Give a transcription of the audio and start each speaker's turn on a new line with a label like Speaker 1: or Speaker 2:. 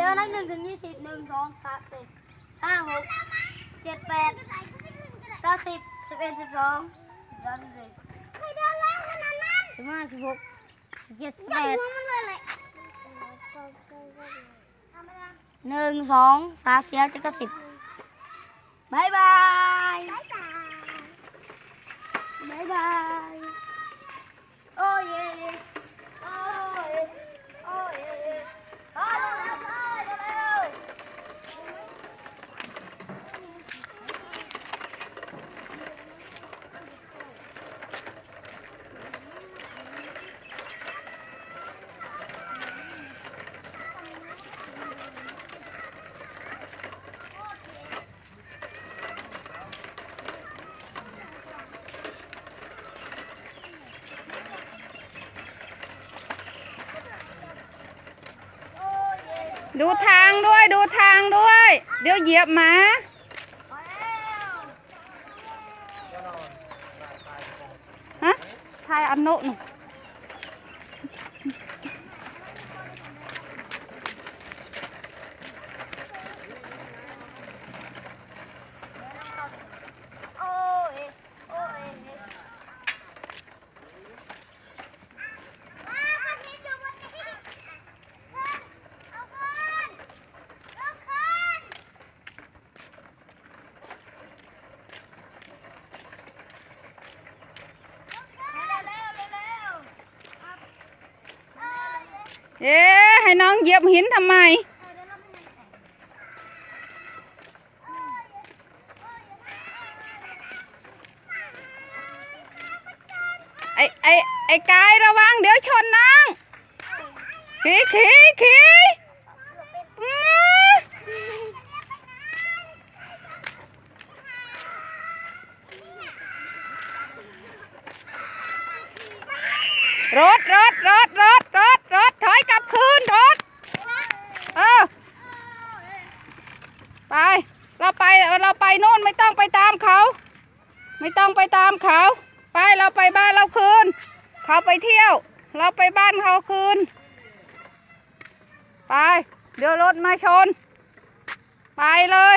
Speaker 1: เอิ้นเร็วนะหนึ่งถึงยี่สิบหนึ่งสองสามสี่ห้าหกเจ็ดแปดเก้าสิบสิบเอ็ดสิบสองสิบสามสิบสี่
Speaker 2: ไม่เดินแล้วขนาดนั้น
Speaker 1: สิบห้าสิบหกสิบเจ็ดสิบแปด
Speaker 2: หัวมันเลยเลย
Speaker 1: หนึ่งสองสามสี่ห้าเจ็ดเก้าสิบบายบาย
Speaker 3: ดูทางด้วยดูทางด้วย เดี๋ยวเหยียบหมาฮะทายอันโนะหนู
Speaker 2: เอ๊
Speaker 3: ให้น้องเหยียบหินทำไม ไอ้ไอ้ไอ้กายระวังเดี๋ยวชนน้องขี่ขี่ขี่รถรถรถรถ คืนรถเออไป เราไปเราไปโน่นไม่ต้องไปตามเขา ไม่ต้องไปตามเขา ไปเราไปบ้านเราคืน เขาไปเที่ยว เราไปบ้านเขาคืน ไป เดี๋ยวรถมาชน ไปเลย